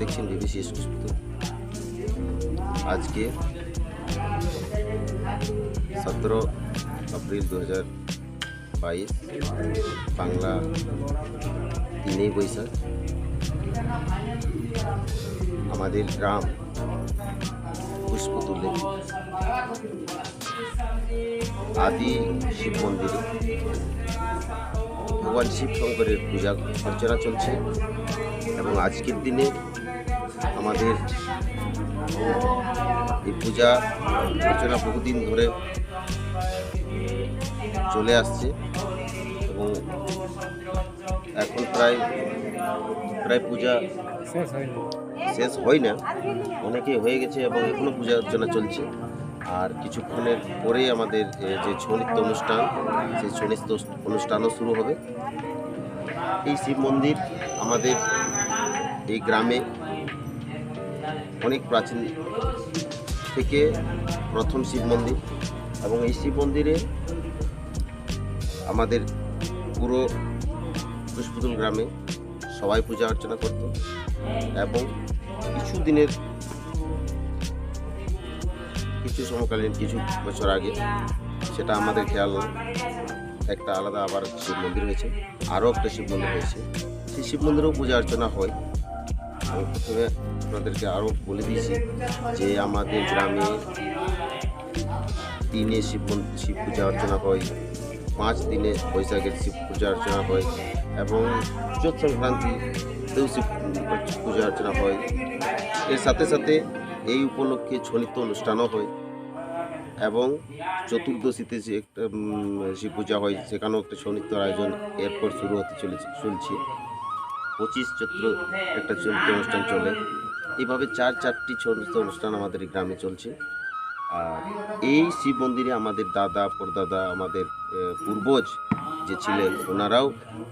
দেখছেন বিবিসি সুস্মিত আজকে সতেরো এপ্রিল দু হাজার বাইশ, বাংলা তিনই বৈশাখ। আমাদের গ্রাম পুষ্পতুলে আদি শিব মন্দিরে ভগবান শিব শঙ্করের পূজা অর্চনা চলছে এবং আজকের দিনে আমাদের এই পূজা অর্চনা বহুদিন ধরে চলে আসছে এবং এখন প্রায় প্রায় পূজা শেষ হয় না। অনেকে হয়ে গেছে এবং এখনও পূজা অর্চনা চলছে। আর কিছুক্ষণের পরেই আমাদের যে ছৌ নৃত্য অনুষ্ঠান, সেই ছৌ নৃত্য অনুষ্ঠানও শুরু হবে। এই শিব মন্দির আমাদের এই গ্রামে অনেক প্রাচীন থেকে প্রথম শিব মন্দির এবং এই শিব মন্দিরে আমাদের পুরো পুষ্পতুল গ্রামে সবাই পূজা অর্চনা করত এবং কিছু দিনের কিছু সমকালীন কিছু বছর আগে সেটা আমাদের খেয়াল একটা আলাদা আবার শিব মন্দির হয়েছে, আরও একটা শিব মন্দির হয়েছে। সেই শিব মন্দিরেও পূজা অর্চনা হয়। আপনাদেরকে আরও বলে দিয়েছি যে আমাদের গ্রামে দিনে শিব শিব পূজা অর্চনা হয়, পাঁচ দিনে বৈশাখের শিব পূজা অর্চনা হয় এবং চোদ্দ সংক্রান্তিতেও শিব পূজা অর্চনা হয়। এর সাথে সাথে এই উপলক্ষে ছৌ নৃত্য অনুষ্ঠানও হয় এবং চতুর্দশীতে যে একটা শিব পূজা হয়, সেখানেও একটা ছৌ নৃত্যর আয়োজন এরপর শুরু হতে চলেছে, চলছে। পঁচিশ চৈত্র একটা ছৌ অনুষ্ঠান চলে। এইভাবে চার, চারটি ছৌ অনুষ্ঠান আমাদের এই গ্রামে চলছে। আর এই শিব মন্দিরে আমাদের দাদা, পরদাদা, আমাদের পূর্বজ যে ছিলেন, ওনারাও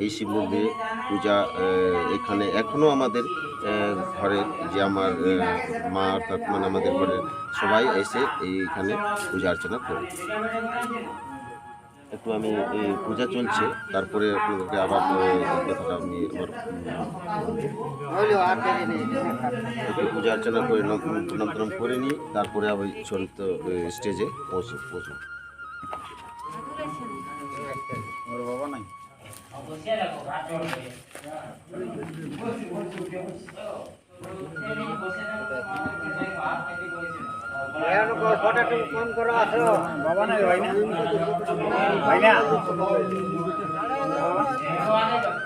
এই শিব মন্দিরে পূজা এখানে এখনও আমাদের ঘরের যে আমার মা অর্থাৎ মানে আমাদের ঘরের সবাই এসে এইখানে পূজা অর্চনা করে। একটু আমি এই পূজা চলছে, তারপরে আপনাদেরকে আবার কথাটা আমি একটু পূজা অর্চনা করে নন্তরম করে নিই, তারপরে আবার চরিত্র স্টেজে পৌঁছে, পৌঁছব। বাবা নাই ভাই না ভাই না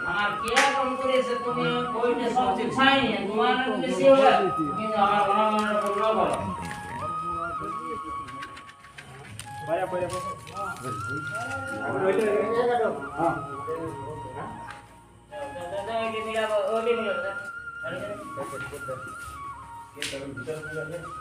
আমার কে কম করেছে তুমি ওইটা সব শিখাইনি তোমার বেশি হবে কিন্তু আমার মনে মনে করলো বলো ভাইয়া ভাইয়া কি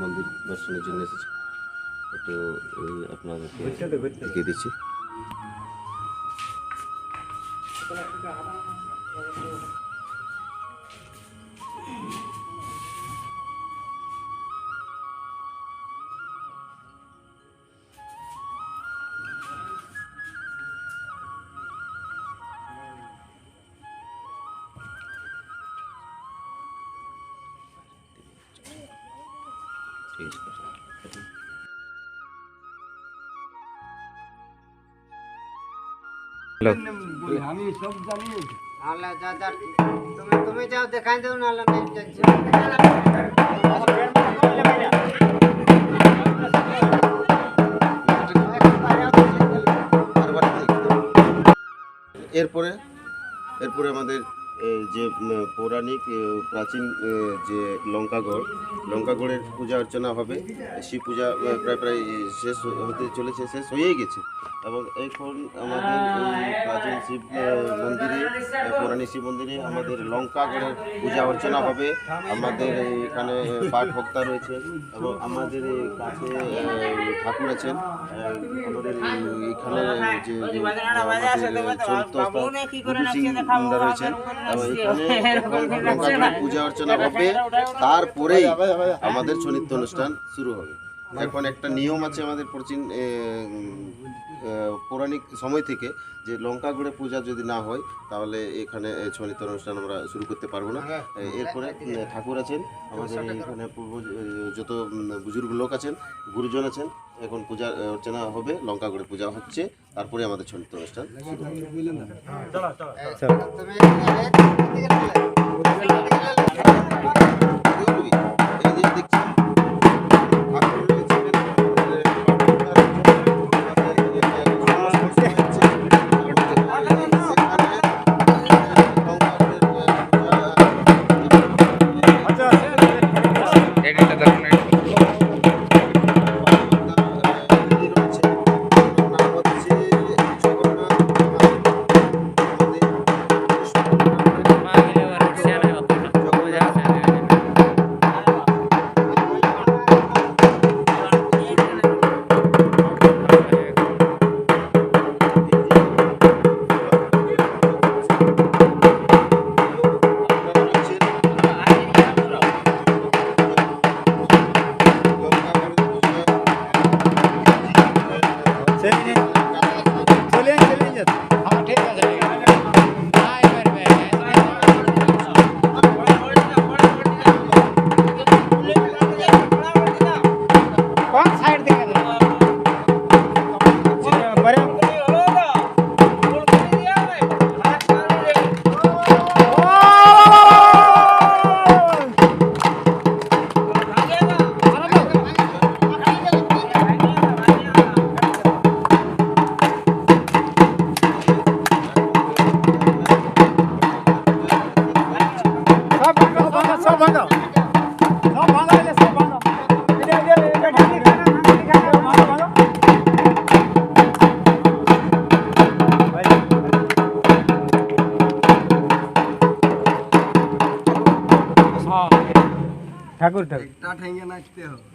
মন্দির দর্শনের জন্য এসেছি। একটু আপনাদেরকে দেখিয়ে দিচ্ছি। আমি সব জানি আল্লাহ তুমি তুমি যাও দেখাই দাও না আল্লাহ এরপরে এরপরে আমাদের যে পৌরাণিক প্রাচীন যে লঙ্কাগড় লঙ্কাগড়ের পূজা অর্চনা হবে। শিব পূজা প্রায় প্রায় শেষ হতে চলেছে শেষ হয়েই গেছে। এবং এখন আমাদের এই প্রাচীন শিব মন্দিরে পৌরাণিক শিব মন্দিরে আমাদের লঙ্কাগড়ের পূজা অর্চনা হবে। আমাদের এখানে পাঠ ভক্তা রয়েছে এবং আমাদের কাছে ঠাকুর আছেন। আমাদের এখানে যে চরিত্র রয়েছেন। এবং এখানে পূজা অর্চনা হবে। তারপরেই আমাদের চনিত্য অনুষ্ঠান শুরু হবে। এখন একটা নিয়ম আছে আমাদের প্রাচীন পৌরাণিক সময় থেকে যে লঙ্কা গুড়ে পূজা যদি না হয় তাহলে এখানে এ, অনুষ্ঠান আমরা শুরু করতে পারব না। এরপরে ঠাকুর আছেন আমাদের এখানে পূর্ব যত বুজুর্গ লোক আছেন গুরুজন আছেন এখন পূজা অর্চনা হবে লঙ্কা গুড়ে পূজা হচ্ছে তারপরে আমাদের ছনিত্য অনুষ্ঠান শুরু হবে।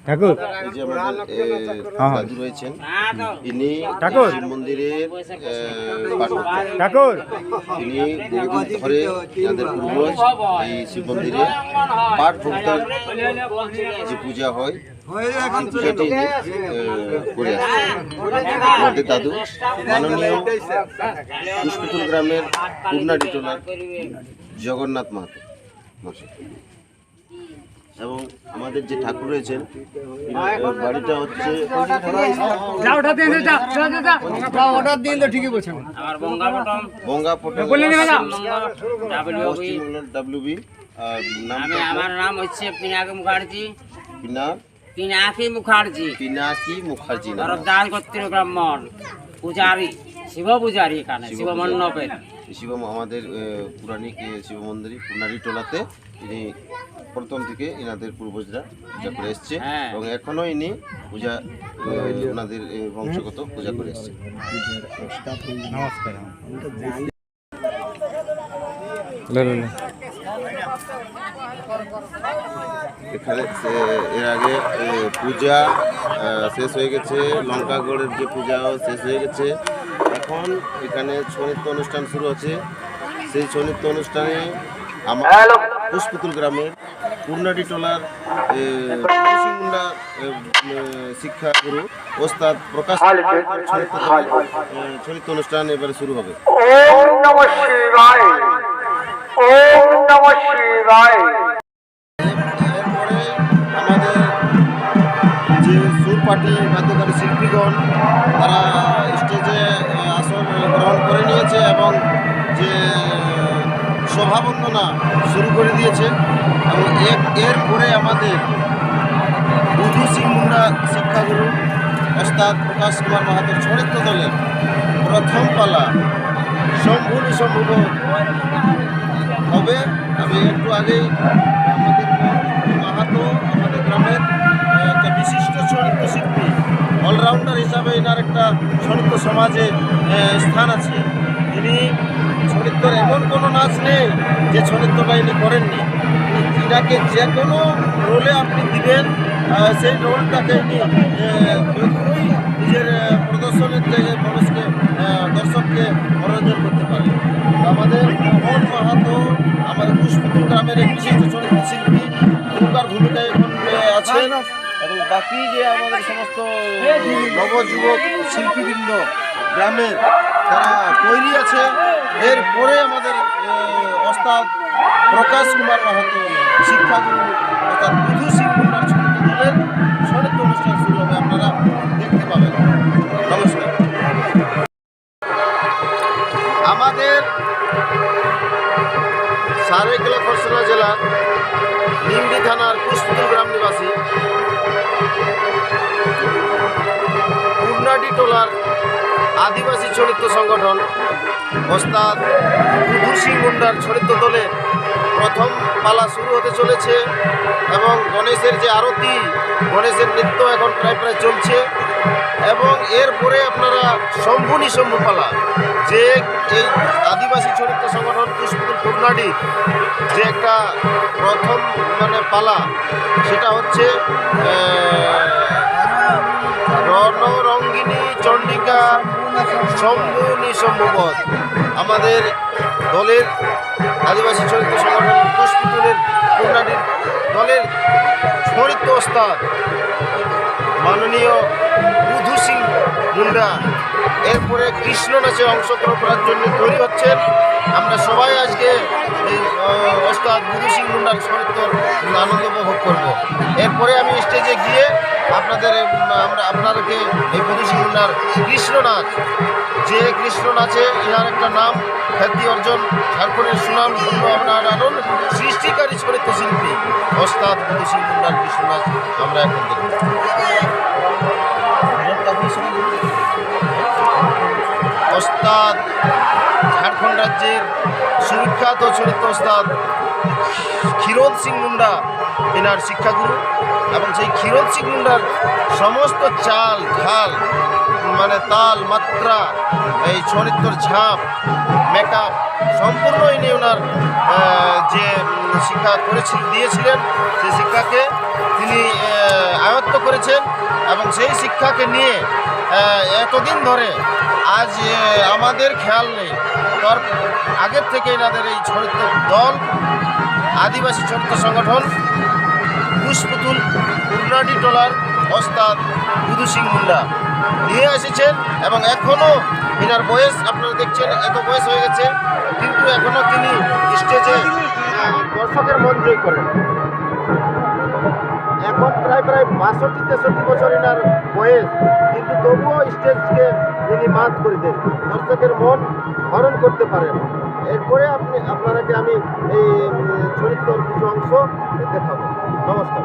ঠাকুর যে এ, হ্যাঁ। দাদু রয়েছেন ইনি ঠাকুর। শিব মন্দিরের ঠাকুর তিনি বহুদিন ধরে আমাদের পূর্বজ এই শিব মন্দিরে পাঠ ভক্তার যে পূজা হয় করে আমাদের দাদু মাননীয় পুষ্পতুল গ্রামের পূর্ণাডি টোলার জগন্নাথ মাহাতো। এবং আমাদের যে ঠাকুর রয়েছেন এনার, বাড়িটা হচ্ছে আমার ডাব্লিউবি নাম আমার নাম হচ্ছে পিনাকি মুখার্জি। পিনাকি মুখার্জি। পিনাকি মুখার্জি তরফদার গোত্রীয় ব্রাহ্মণ পূজারি শিব পূজারি এখানে শিব মণ্ডপের। শিব আমাদের পৌরাণিক শিব মন্দির পুনারি টোলাতে ইনি প্রথম থেকে ইনাদের পূর্বজরা পূজা করে এসছে হ্যাঁ। এবং এখনও ইনি পূজা ওনাদের বংশগত পূজা করে এসছে। নমস্কার এখানে এর আগে পূজা শেষ হয়ে গেছে লঙ্কাগড়ের যে পূজাও শেষ হয়ে গেছে। এখন এখানে ছৌ নৃত্য অনুষ্ঠান শুরু হচ্ছে। সেই ছৌ নৃত্য অনুষ্ঠানে আমার পুষ্পতুল গ্রামের পূর্ণাডি টোলার মুন্ডা শিক্ষাগুরু ওস্তাদ প্রকাশ নৃত্য অনুষ্ঠান এবারে শুরু হবে। ওম নম শিবায়। ওম নম শিবায়। আমাদের যে সুর পার্টি বাদ্যকারী শিল্পীগণ তারা স্টেজে আসন গ্রহণ করে নিয়েছে এবং যে সভাবন্দনা শুরু করে দিয়েছে এবং এর, এরপরে আমাদের বুধু সিং মুন্ডা শিক্ষাগুরু ওস্তাদ প্রকাশ কুমার মাহাতোর চরিত্র দলের প্রথম পালা শম্ভু নিঃসম্ভব হবে। আমি একটু আগেই আমাদের মাহাতো আমাদের গ্রামের একটা বিশিষ্ট চরিত্র শিল্পী অলরাউন্ডার হিসাবে এনার একটা চরিত্র সমাজে স্থান আছে। তিনি ছড়িত্তর এমন কোনো নাচ নেই যে ছড়িত্রটা বাহিনী করেননি। ইনাকে যে কোনো রোলে আপনি দিবেন সেই রোলটাকে ইনি নিজের প্রদর্শনের থেকে মানুষকে দর্শককে মনোরঞ্জন করতে পারে আমাদের মোহন মাহাতো, আমাদের পুষ্পপুর গ্রামের এক বিশিষ্ট চরিত্র বাকি যে আমাদের সমস্ত নবযুবক শিল্পীবৃন্দ গ্রামের তারা তৈরি আছে এরপরে আমাদের আহ, ওস্তাদ প্রকাশ কুমার মাহাতো শিক্ষাগুরু অর্থাৎ বুধু সিং মুন্ডার ছবিতে দলের সনিত্য অনুষ্ঠান শুরু হবে আপনারা দেখতে পাবেন। নমস্কার। আমাদের সারেকেলা খরসলা জেলার টোলার আদিবাসী চরিত্র সংগঠন। ওস্তাদ সিং মুন্ডার চরিত্র দলের প্রথম পালা শুরু হতে চলেছে এবং গণেশের যে আরতি, গণেশের নৃত্য এখন প্রায় প্রায় চলছে এবং এরপরে আপনারা শম্ভু নিশম্ভু পালা, যে এই আদিবাসী চরিত্র সংগঠন পুষ্পতুল পূর্ণাডি যে একটা প্রথম মানে পালা, সেটা হচ্ছে রণরঙ্গিনী চণ্ডিকা শম্ভু নিঃসম্ভবত আমাদের দলের আদিবাসী চরিত্র সংগঠন পুষ্পতুলের পূর্ণাটির দলের চরিত্র ওস্তাদ মাননীয় বুধু সিং মুন্ডা। এরপরে কৃষ্ণ নাচে অংশগ্রহণ করার জন্য তৈরি হচ্ছেন। আমরা সবাই আজকে এই ওস্তাদ বুধু সিং মুন্ডার চরিত্র আনন্দ উপভোগ করব। এরপরে আমি স্টেজে গিয়ে আপনাদের আমরা আপনাদেরকে এই বুধু সিং মুন্ডার কৃষ্ণ নাচ, যে কৃষ্ণ নাচে ইনার একটা নাম, খ্যাতি অর্জন ঝাড়খণ্ডের সুনাম, ধন্য আপনার আনন্দ সৃষ্টিকারী চরিত্র শিল্পী ওস্তাদ বুধু সিং মুন্ডার কৃষ্ণ নাচ আমরা এখন দেখব। ওস্তাদ ঝাড়খণ্ড রাজ্যের সুবিখ্যাত চরিত্র ওস্তাদ ক্ষীরোদ সিং মুন্ডা, এনার শিক্ষাগুরু এবং সেই ক্ষীরোদ সিং মুন্ডার সমস্ত চাল, ঢাল মানে তাল, মাত্রা, এই চরিত্রর ঝাঁপ মেকআপ সম্পূর্ণ ইনি ওনার যে শিক্ষা করেছিল, দিয়েছিলেন, সেই শিক্ষাকে তিনি আয়ত্ত করেছেন এবং সেই শিক্ষাকে নিয়ে এতদিন ধরে আজ আমাদের খেয়াল নেই। তার আগের থেকে এনাদের এই চরিত্র দল, আদিবাসী চরিত্র সংগঠন পুষ্পতুল পূর্ণাডি টোলার, ওস্তাদ বুধু সিং মুন্ডা নিয়ে এসেছেন এবং এখনও এনার বয়স, আপনারা দেখছেন, এত বয়স হয়ে গেছে, কিন্তু এখনও তিনি স্টেজে দর্শকের মন জয় করেন। প্রায় প্রায় বাষট্টি, তেষট্টি বছর এনার বয়স। কিন্তু তবুও স্টেজকে তিনি মাত করে দেন। দর্শকের মন হরণ করতে পারেন এরপরে আপনি, আপনারাকে আমি এই চরিত্র কিছু অংশ দেখাবো। নমস্কার।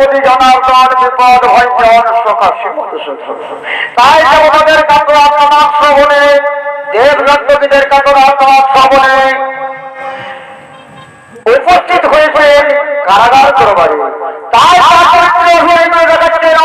যদুপতি জনার্দন বিপদ তাই দেবতাদের কাতর আত্মনাথ শ্রবণে দেবরত্নবিদের কাতর আত্মনাথ শ্রবণে উপস্থিত হয়েছেন কারাগার তাই তার চরিত্র হয়ে দেখাচ্ছেন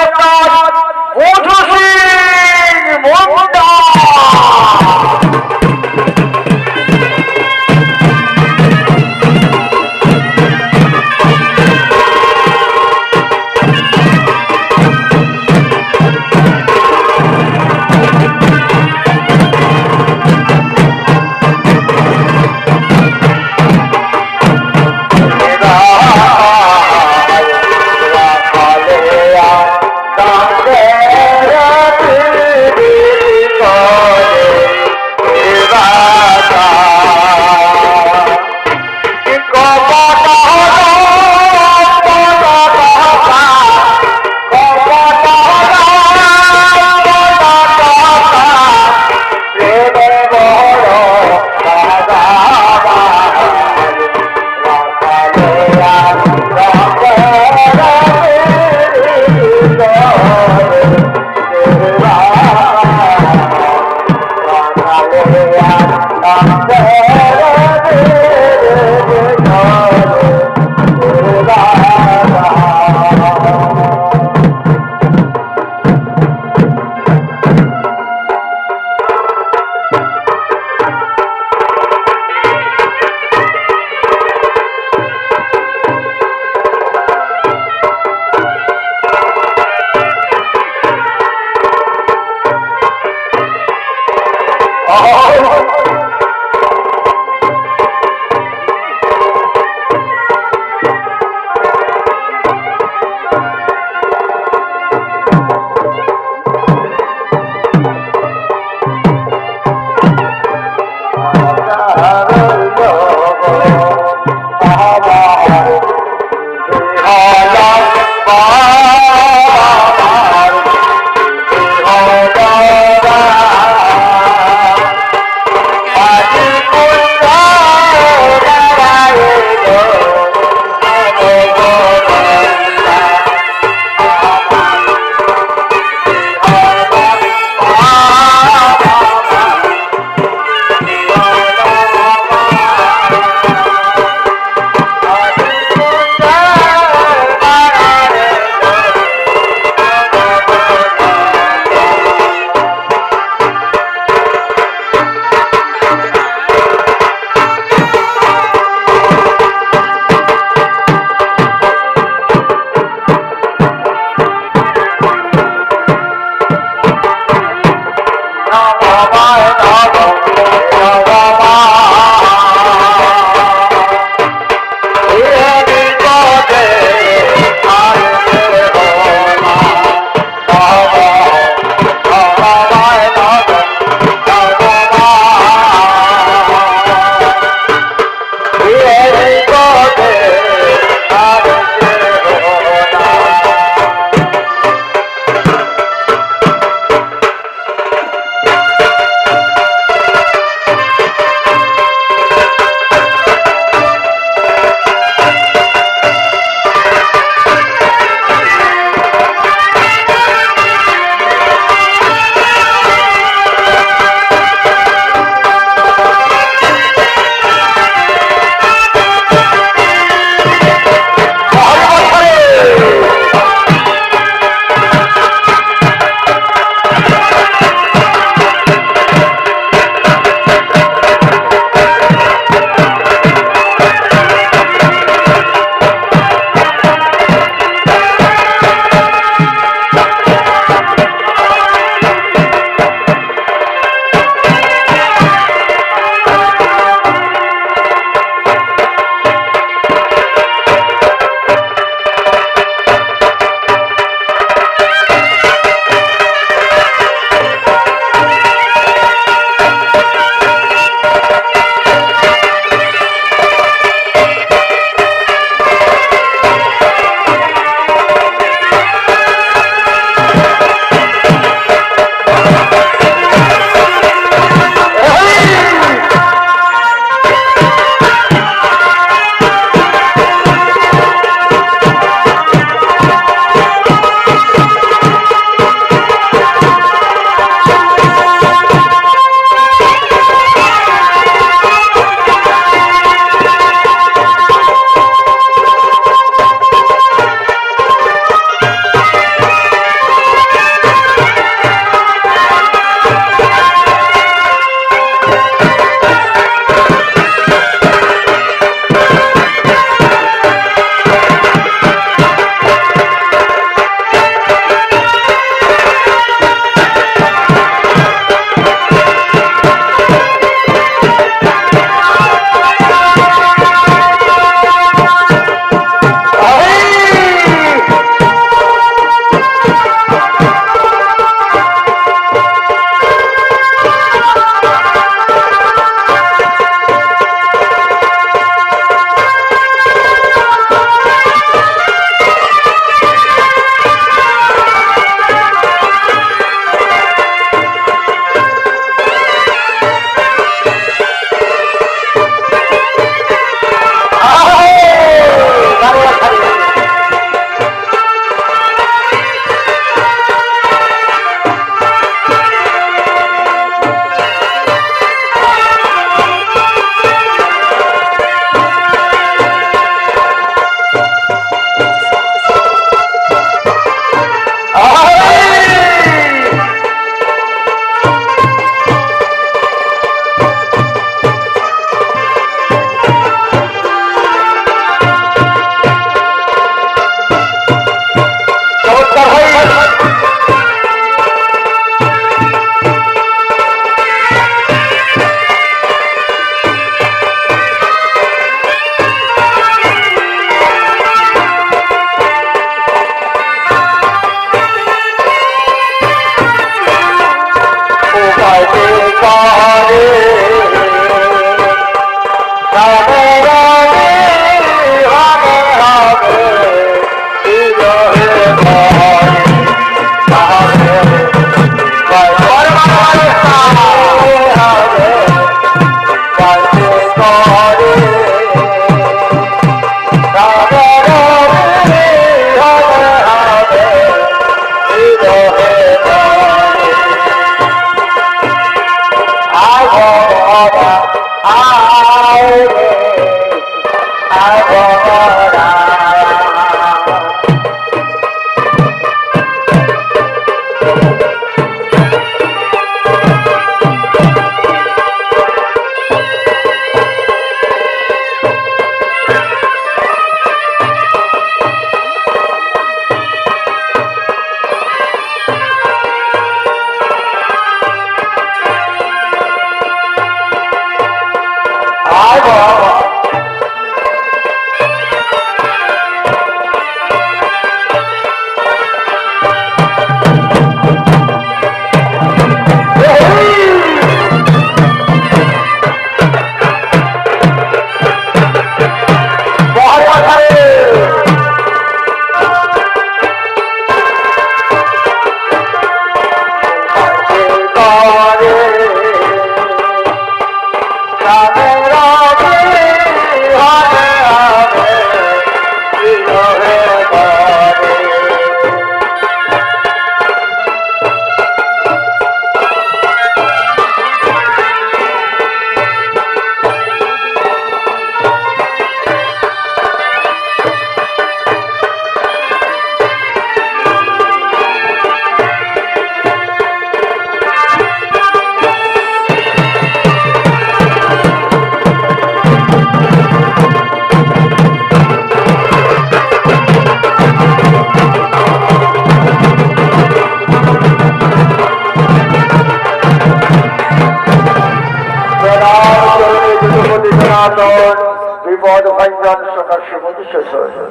ভাইজান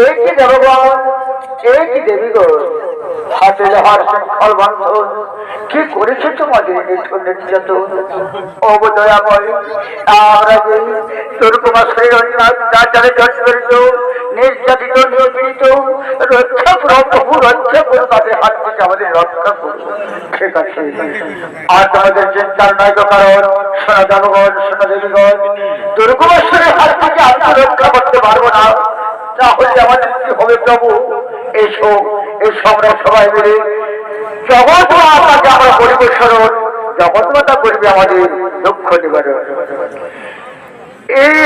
এই কি দেবগণ? এই কি দেবীগণ? হাতে লোহার শৃঙ্খল বন্ধন কি করেছে তোমাদের নিঠুর নির্যাতন? অবদয়া বলে আমরা যে তোর অত্যাচারে জর্জরিত নির্যাতিত নিয়োজিত রক্ষা প্রভু রক্ষা করো তাদের হাত থেকে আমাদের রক্ষা করো। ঠিক আছে। আর তোমাদের চিন্তার নয় কারণ সোনা জনগণ সোনা দেবীগণ দুর্গমেশ্বরের হাত থেকে আমি রক্ষা করতে পারব না। তাহলে আমাদের কি হবে প্রভু? এসো। এসো আমরা সবাই মিলে জগৎ মাতাকে আমরা পরিবেশন জগৎ মাতা করবে আমাদের দুঃখ নিবারণ। এই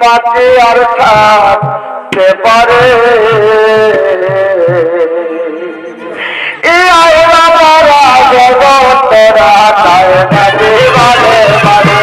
মাটি আর থাকতে পারে। জগতরা তাই নদী বালে